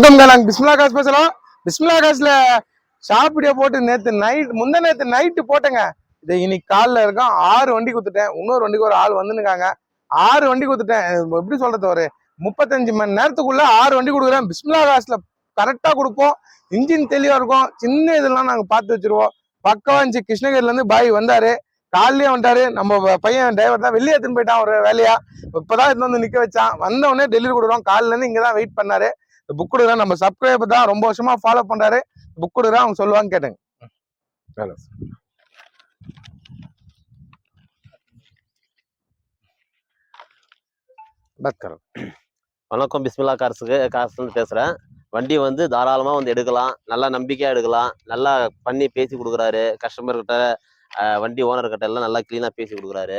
வணக்கம் நாங்க பிஸ்மிலா காசு பேசலாம். பிஸ்மிலா காசுல ஷாப்பிடியா போட்டு நேத்து நைட் முந்த நேத்து நைட்டு போட்டேங்க. இது இன்னைக்கு காலைல இருக்கோம் ஆறு வண்டி குத்துட்டேன். இன்னொரு வண்டிக்கு ஒரு ஆள் வந்துனுக்காங்க ஆறு வண்டி குத்துட்டேன். எப்படி சொல்றது ஒரு முப்பத்தஞ்சு மணி நேரத்துக்குள்ள ஆறு வண்டி கொடுக்குறேன். பிஸ்மிலா காசுல கரெக்டா கொடுப்போம். இன்ஜின் தெளிவா இருக்கும். சின்ன இதெல்லாம் நாங்க பார்த்து வச்சிருவோம். பக்கம் இருந்துச்சு கிருஷ்ணகிரில இருந்து பாய் வந்தாரு. காலையே வந்துட்டாரு. நம்ம பையன் டிரைவர் தான். வெளியே எடுத்துன்னு போயிட்டான் ஒரு வேலையா. இப்பதான் எடுத்து வந்து நிக்க வச்சான். வந்தவொடனே டெலிவரி கொடுக்குறோம். காலிலேருந்து இங்கே தான் வெயிட் பண்ணாரு. புக் கொடுக்குறேன். நம்ம சப்ஸ்கிரைபர் தான் ரொம்ப வருஷமா ஃபாலோ பண்றாரு. புக் கொடுக்குறேன் அவங்க சொல்லுவாங்க கேட்டேங்க வேலை. வணக்கம் பிஸ்மில்லா காசுக்கு காசுன்னு பேசுகிறேன் வண்டி வந்து தாராளமாக வந்து எடுக்கலாம். நல்லா நம்பிக்கையாக எடுக்கலாம். நல்லா பண்ணி பேசி கொடுக்குறாரு. கஸ்டமர்கிட்ட வண்டி ஓனர்கிட்ட எல்லாம் நல்லா க்ளீனாக பேசி கொடுக்குறாரு.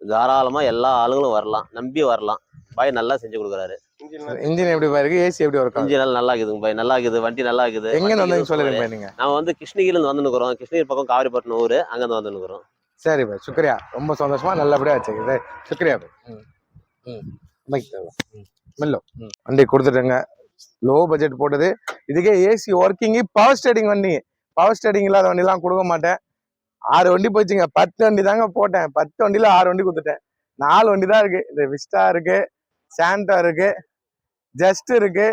தாராளமாக எல்லா ஆளுங்களும் வரலாம். நம்பி வரலாம். பாய் நல்லா செஞ்சு கொடுக்குறாரு. இன்ஜின் எப்படி பாருக்கு ஏசி எப்படி ஆகுது? இன்ஜின் எல்லாம் நல்லா இருக்குதுங்க பாய் நல்லா இருக்குது வண்டி நல்லா இருக்குது எங்க வந்து சொல்லுங்க நீங்க நாம வந்து கிருஷ்ணகிரிலேருந்து வந்துருக்குறோம் கிருஷ்ணகிரி பக்கம் காவிரிப்பட்டினம் ஊர் அங்கேருந்து வந்துருக்குறோம் சரி பாய் சுக்ரியா ரொம்ப சந்தோஷமா நல்லபடியா வச்சுக்குது. சுக்ரியா பாய். ம் ம். பைக் தேவை. மெல்லோ. வண்டி கொடுத்துட்டுங்க. லோ பட்ஜெட் போட்டது. இதுக்கே ஏசி ஒர்க்கிங் பவர் ஸ்டேடிங் வண்டி. பவர் ஸ்டேடிங் இல்லாத வண்டிலாம் கொடுக்க மாட்டேன். ஆறு வண்டி போச்சுங்க பத்து வண்டி தாங்க போட்டேன். பத்து வண்டியில ஆறு வண்டி கொடுத்துட்டேன். நாலு வண்டி தான் இருக்கு. இந்த விஸ்டா இருக்கு சாண்டா இருக்கு. ஜஸ்ட் இருக்கு.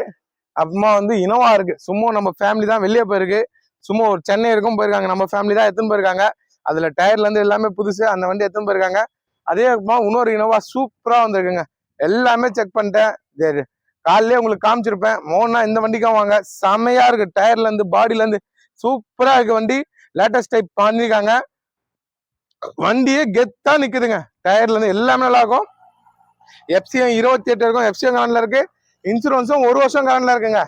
அப்புறமா வந்து இனோவா இருக்கு. சும்மா நம்ம ஃபேமிலி தான் வெளியே போயிருக்கு. சும்மா ஒரு சென்னை இருக்கும் போயிருக்காங்க. நம்ம ஃபேமிலி தான் எடுத்துன்னு போயிருக்காங்க. அதுல டயர்ல இருந்து எல்லாமே புதுசு. அந்த வண்டி எடுத்துன்னு போயிருக்காங்க. அதே அப்புறமா இன்னொரு இனோவா சூப்பரா வந்திருக்குங்க. எல்லாமே செக் பண்ணிட்டேன். சரி. காலையிலே உங்களுக்கு காமிச்சிருப்பேன். மோனா இந்த வண்டிக்கும் வாங்க. செமையா இருக்கு. டயர்ல இருந்து பாடியில இருந்து சூப்பரா இருக்கு வண்டி. லேட்டஸ்ட் டைப் பண்ணிருக்காங்க வண்டியே கெத்தா நிக்குதுங்க. டயர்ல இருந்து எல்லாமே நல்லா இருக்கும். எஃப்சிஎம் இருபத்தி எட்டு இருக்கும் எஃப்சிஎம் கரண்ட்ல இருக்கு. இன்சூரன்ஸும் ஒரு வருஷம் கரண்ட்ல இருக்குங்க.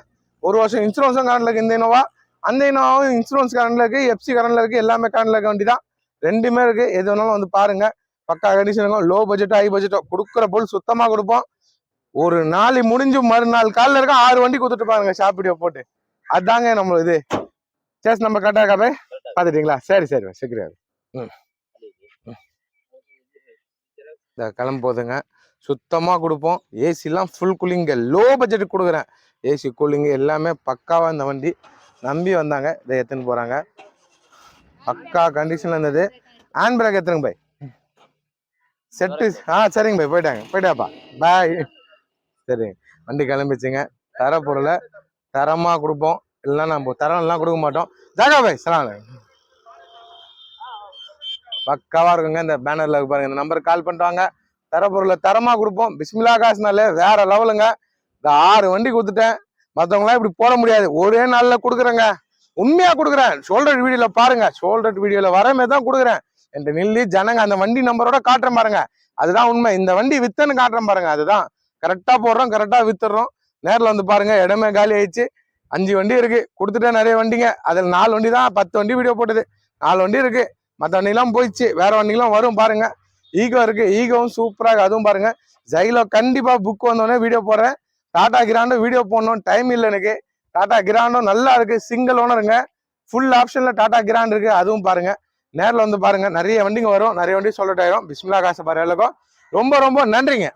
ஒரு வருஷம் இன்சூரன்ஸும் கரண்ட்ல இருக்கு. இந்த இனோவா அந்த இனோவாவும் இன்சூரன்ஸ் கரண்ட்ல இருக்கு. எஃப்சி கரண்ட்ல இருக்கு. எல்லாமே கரண்ட்ல இருக்க வண்டி தான் ரெண்டுமே இருக்கு. எது வேணாலும் வந்து பாருங்க. பக்கா கண்டிஷன் இருக்கும். லோ பட்ஜெட்டோ ஹை பட்ஜெட்டோ கொடுக்குற பொருள் சுத்தமா கொடுப்போம். ஒரு நாள் முடிஞ்சு மறுநாள் காலைல இருக்க ஆறு வண்டி கொடுத்துட்டு பாருங்க. ஷாப் வீடியோ போட்டு. அதாங்க நம்ம இது. சேஸ் நம்ம கரெக்டா இருக்கா பாய்? பாத்துட்டீங்களா சரி சரி சீக்கிரம் ம். இந்த கிளம்பு போதுங்க. சுத்தமாக கொடுப்போம். ஏசிலாம் ஃபுல் கூலிங்க லோ பட்ஜெட்டுக்கு கொடுக்குறேன். ஏசி கூலிங்கு எல்லாமே பக்காவாக இந்த வண்டி. நம்பி வந்தாங்க. இதை எடுத்துன்னு போகிறாங்க பக்கா கண்டிஷனில் இருந்தது. ஹேண்ட் பிரேக் எடுத்துருங்க பாய். செட்டு ஆ சரிங்க பாய். போயிட்டாங்க. போயிட்டாப்பா. பாய் சரிங்க வண்டி கிளம்பிச்சுங்க. தர பொருளை தரமாக கொடுப்போம். இல்லைன்னா நம்ம தரம் எல்லாம் கொடுக்க மாட்டோம். ஜாகா பாய். சலாம் பக்காவாக இருக்குங்க இந்த பேனரில் பாருங்க. இந்த நம்பருக்கு கால் பண்ணிட்டு வாங்க தர பொருளை தரமாக கொடுப்போம். பிஸ்மிலா காசுனாலே வேற லெவலுங்க. இந்த ஆறு வண்டி கொடுத்துட்டேன். மற்றவங்களாம் இப்படி போட முடியாது. ஒரே நாளில் கொடுக்குறேங்க. உண்மையாக கொடுக்குறேன். ஷோல்டர் வீடியோவில் பாருங்க. ஷோல்டர் வீடியோவில் வரமே தான் கொடுக்குறேன். என்று நில்லி ஜனங்க அந்த வண்டி நம்பரோட காட்டுறேன் பாருங்க. அதுதான் உண்மை. இந்த வண்டி வித்தன்னு காட்டுறேன் பாருங்க. அதுதான். கரெக்டாக போடுறோம் கரெக்டாக வித்துடுறோம். நேரில் வந்து பாருங்க இடமே காலி ஆயிடுச்சு. அஞ்சு வண்டி இருக்கு. கொடுத்துட்டேன் நிறைய வண்டிங்க. அதில் நாலு வண்டி தான் பத்து வண்டி வீடியோ போட்டது. நாலு வண்டி இருக்கு. மற்ற வண்டிலாம் போயிடுச்சு. வேற வண்டிலாம் வரும் பாருங்க. ஈகோ இருக்கு. ஈகோவும் சூப்பராக அதுவும் பாருங்க. ஜைலோ கண்டிப்பா புக் வந்தோடனே வீடியோ போடுறேன். டாடா கிராண்டோ வீடியோ போடணும். டைம் இல்லை எனக்கு. டாடா கிராண்டோ நல்லா இருக்கு. சிங்கிள் ஓனருங்க ஃபுல் ஆப்ஷன்ல டாடா கிராண்ட் இருக்கு. அதுவும் பாருங்க. நேரில் வந்து பாருங்க. நிறைய வண்டிங்க வரும். நிறைய வண்டி சொல்லிட்டு ஆயிரும். பிஸ்மிலா காசு பாரு எல்லாருக்கும். ரொம்ப ரொம்ப நன்றிங்க.